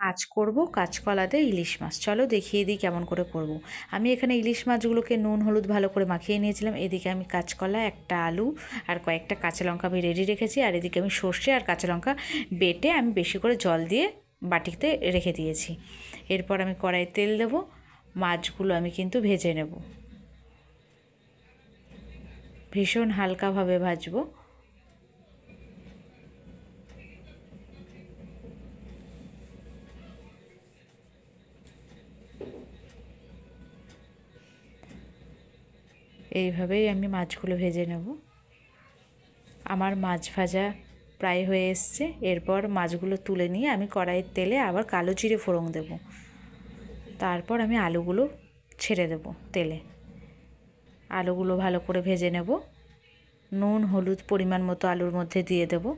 আজ করব কাঁচকলাতে ইলিশ মাছ। চলো দেখিয়ে দিই কেমন করে করব। আমি এখানে ইলিশ মাছগুলোকে নুন, হলুদ ভালো করে মাখিয়ে নিয়েছিলাম। এদিকে আমি কাঁচকলা, একটা আলু আর কয়েকটা কাঁচা লঙ্কা আমি রেডি রেখেছি। আর এদিকে আমি সর্ষে আর কাঁচা লঙ্কা বেটে আমি বেশি করে জল দিয়ে বাটিতে রেখে দিয়েছি। এরপর আমি কড়াই তেল দেবো। মাছগুলো আমি কিন্তু ভেজে নেব। ভীষণ হালকাভাবে ভাজবো। এইভাবেই আমি মাছগুলো ভেজে নেব। আমার মাছ ভাজা প্রায় হয়ে এসছে। এরপর মাছগুলো তুলে নিয়ে আমি কড়াইয়ের তেলে আবার কালো জিরে ফোড়ন দেব। তারপর আমি আলুগুলো ছেড়ে দেব তেলে। আলুগুলো ভালো করে ভেজে নেব। নুন, হলুদ পরিমাণ মতো আলুর মধ্যে দিয়ে দেবো।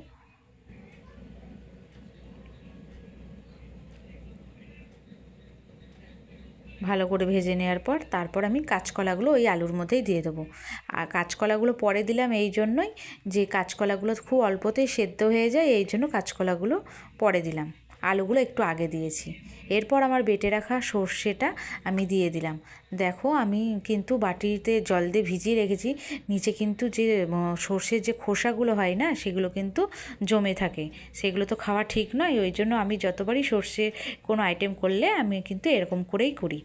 ভালো করে ভেজে নেওয়ার পর তারপর আমি কাঁচকলাগুলো ওই আলুর মধ্যেই দিয়ে দেবো। আর কাঁচকলাগুলো পরে দিলাম এই জন্যই যে কাঁচকলাগুলো খুব অল্পতেই সেদ্ধ হয়ে যায়, এই জন্য কাঁচকলাগুলো পরে দিলাম। আলুগুলো একটু আগে দিয়েছি। এরপর আমার বেটে রাখা সর্ষেটা আমি দিয়ে দিলাম। দেখো, আমি কিন্তু বাটিতে জল দিয়ে ভিজিয়ে রেখেছি। নিচে কিন্তু যে সর্ষের যে খোসাগুলো হয় না, সেগুলো কিন্তু জমে থাকে। সেগুলো তো খাওয়া ঠিক নয়, ওই জন্য আমি যতবারই সর্ষে কোনো আইটেম করলে আমি কিন্তু এরকম করেই করি।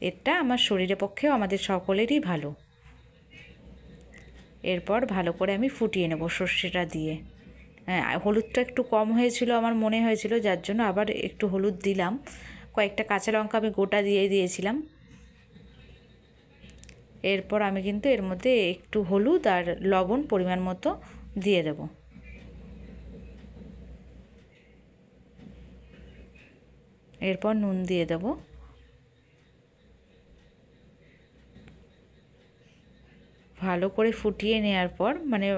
এটা আমার শরীরের পক্ষেও আমাদের সকলেরই ভালো। এরপর ভালো করে আমি ফুটিয়ে নেব সর্ষেটা দিয়ে। হলুদটা একটু কম হয়েছিল আমার মনে হয়েছিল, যার জন্য আবার একটু হলুদ দিলাম। কয়েকটা কাঁচা লঙ্কা আমি গোটা দিয়ে দিয়েছিলাম। এরপর আমি কিন্তু এর মধ্যে একটু হলুদ আর লবণ পরিমাণ মতো দিয়ে দেব। এরপর নুন দিয়ে দেবো। ভালো করে ফুটিয়ে নেওয়ার পর মানে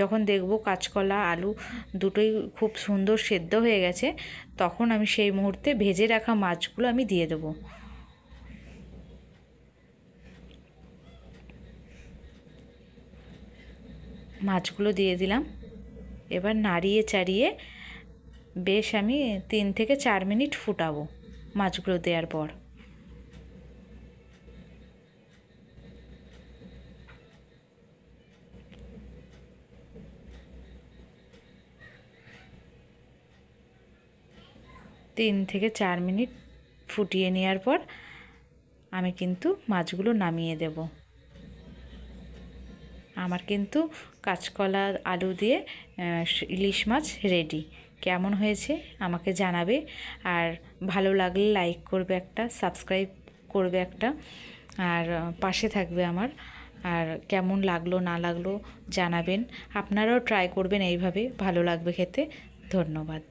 যখন দেখব কাঁচকলা, আলু দুটোই খুব সুন্দর সেদ্ধ হয়ে গেছে, তখন আমি সেই মুহূর্তে ভেজে রাখা মাছগুলো আমি দিয়ে দেবো। মাছগুলো দিয়ে দিলাম। এবার নাড়িয়ে চাড়িয়ে বেশ আমি তিন থেকে চার মিনিট ফুটাবো মাছগুলো দেওয়ার পর। তিন থেকে চার মিনিট ফুটিয়ে নেওয়ার পর আমি কিন্তু মাছগুলো নামিয়ে দেব। আমার কিন্তু কাঁচকলা, আলু দিয়ে ইলিশ মাছ রেডি কেমন হয়েছে আমাকে জানাবে। আর ভালো লাগলে লাইক করবে একটা সাবস্ক্রাইব করবে একটা, আর পাশে থাকবে আমার। আর কেমন লাগল, না লাগল জানাবেন। আপনারাও ট্রাই করবেন এইভাবে। ভালো লাগবে খেতে। ধন্যবাদ।